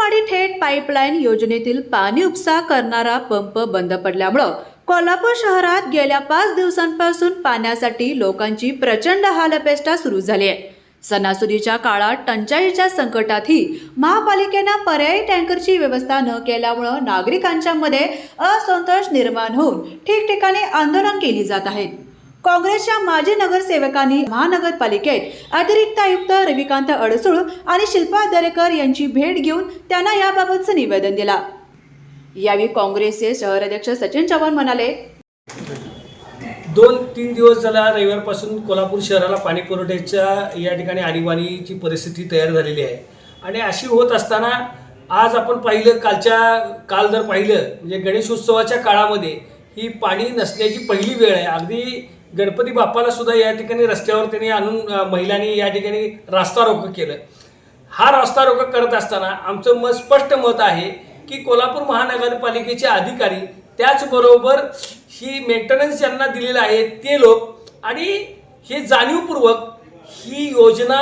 कामावाडी थेट पाईपलाईन योजनेतील पाणी उपसा करणारा पंप बंद पडल्यामुळं कोल्हापूर शहरात गेल्या पाच दिवसांपासून पाण्यासाठी लोकांची प्रचंड हालपेष्टा सुरू झाली आहे. सणासुदीच्या काळात टंचाईच्या संकटातही महापालिकेनं पर्यायी टँकरची व्यवस्था न केल्यामुळं नागरिकांच्या मध्ये असंतोष निर्माण होऊन ठिकठिकाणी आंदोलन केली जात आहेत काँग्रेसच्या माजी नगरसेवकांनी महानगरपालिकेत अतिरिक्त आयुक्त रविकांत अडसूळ आणि शिल्पा दरेकर यांची भेट घेऊन त्यांना याबाबतचं निवेदन दिला. यावेळी काँग्रेसचे शहराध्यक्ष सचिन चव्हाण म्हणाले दोन तीन दिवस झाला रविवारपासून कोल्हापूर शहराला पाणी पुरवठ्याच्या या ठिकाणी आणीबाणीची परिस्थिती तयार झालेली आहे. आणि अशी होत असताना आज आपण पाहिलं कालच्या काल जर पाहिलं म्हणजे गणेशोत्सवाच्या काळामध्ये ही पाणी नसण्याची पहिली वेळ आहे. अगदी गणपती बाप्पाला सुद्धा या ठिकाणी रस्त्यावर त्यांनी आणून महिलांनी या ठिकाणी रास्ता रोको केलं. हा रास्ता रोको करत असताना आमचं मत स्पष्ट मत आहे की कोल्हापूर महानगरपालिकेचे अधिकारी त्याचबरोबर ही मेंटेनन्स ज्यांना दिलेलं आहे ते लोक आणि हे जाणीवपूर्वक ही योजना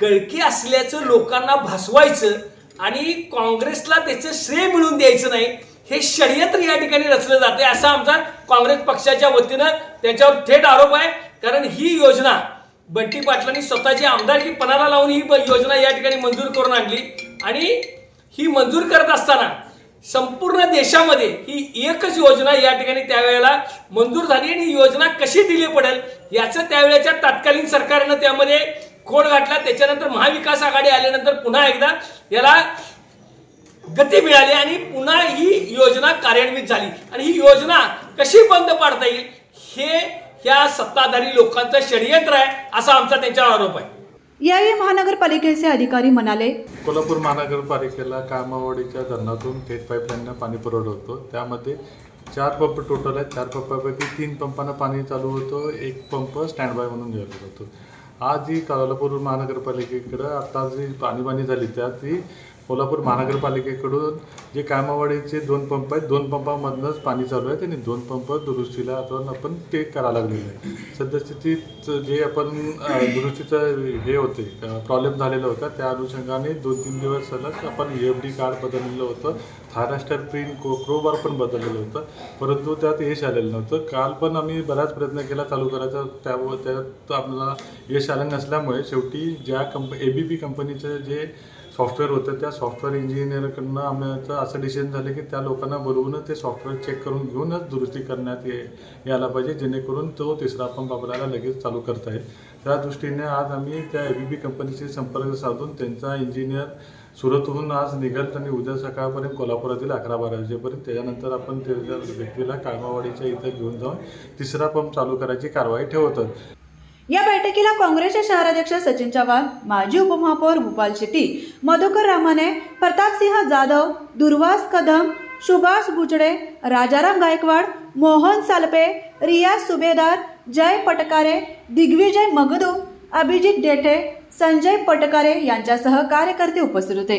गळकी असल्याचं लोकांना भासवायचं आणि काँग्रेसला त्याचं श्रेय मिळून द्यायचं नाही हे षडयंत्र या ठिकाणी रचलं जाते असा आमचा काँग्रेस पक्षाच्या वतीनं त्यांच्यावर थेट आरोप आहे. कारण ही योजना बंटी पाटलांनी स्वतःची आमदारकी पणाला लावून ही योजना या ठिकाणी मंजूर करून आणली. आणि ही मंजूर करत असताना संपूर्ण देशामध्ये ही एकच योजना या ठिकाणी त्यावेळेला मंजूर झाली आणि योजना कशी दिली पडेल याचं त्यावेळेच्या तत्कालीन सरकारनं त्यामध्ये खोड घातला. त्याच्यानंतर महाविकास आघाडी आल्यानंतर पुन्हा एकदा याला गती मिळाली आणि पुन्हा ही योजना कार्यान्वित झाली. आणि ही योजना कशी बंद पाडता येईल? हे ह्या सत्ताधारी लोकांचं षडयंत्र आहे असा आमचा त्यांच्यावर आरोप आहे. यावेळी महानगरपालिकेचे अधिकारी म्हणाले कोल्हापूर महानगरपालिकेला कामावाडीच्या धरणातून थेट पाईपलाईननं पाणी पुरवठा होतो. त्यामध्ये चार पंप टोटल आहेत. चार पंपापैकी तीन पंपांना पाणी चालू होतं. एक पंप स्टँड बाय म्हणून गेलेला होतो. आज जी कोल्हापूर महानगरपालिकेकडं आता जी पाणीबाणी झाली त्यात ती कोल्हापूर महानगरपालिकेकडून जे कामावाडीचे दोन पंप आहेत दोन पंपामधनंच पाणी चालू आहे आणि दोन पंप दुरुस्तीला आपण आपण ते करायला लागलेलं आहे सद्यस्थितीत जे आपण दुरुस्तीचं हे होते प्रॉब्लेम झालेला होता त्या अनुषंगाने दोन तीन दिवस सलग आपण ई एफ डी कार्ड बदललेलं होतं. थायरास्टर प्रिंट को क्रोबार पण बदललेलं होतं. परंतु त्यात यश आलेलं नव्हतं. काल पण आम्ही बराच प्रयत्न केला चालू करायचा त्यामुळे त्यात आपल्याला यश आलं नसल्यामुळे शेवटी ज्या कंप ए बी पी कंपनीचं जे सॉफ्टवेअर होतं त्या सॉफ्टवेअर इंजिनियरकडनं आम्हाला असं डिसिजन झालं की त्या लोकांना बोलवूनच ते सॉफ्टवेअर चेक करून घेऊनच दुरुस्ती करण्यात ये यायला पाहिजे जेणेकरून तो तिसरा पंप आपल्याला लगेच चालू करता येईल. त्या दृष्टीने आज आम्ही त्या ए बी बी कंपनीशी संपर्क साधून त्यांचा इंजिनियर सुरतहून आज निघाल आणि उद्या सकाळपर्यंत कोल्हापुरातील अकरा बारा वाजेपर्यंत त्याच्यानंतर आपण त्या व्यक्तीला काळमावाडीच्या इथं घेऊन जाऊन तिसरा पंप चालू करायची कारवाई ठेवतात. या बैठकीला काँग्रेसचे शहराध्यक्ष सचिन चव्हाण माजी उपमहापौर भूपाल शेट्टी मधुकर रामाने प्रतापसिंह जाधव दुर्वास कदम सुभाष बुचडे राजाराम गायकवाड मोहन सालपे रियाज सुभेदार जय पटकारे दिग्विजय मगदू अभिजित डेठे संजय पटकारे यांच्यासह कार्यकर्ते उपस्थित होते.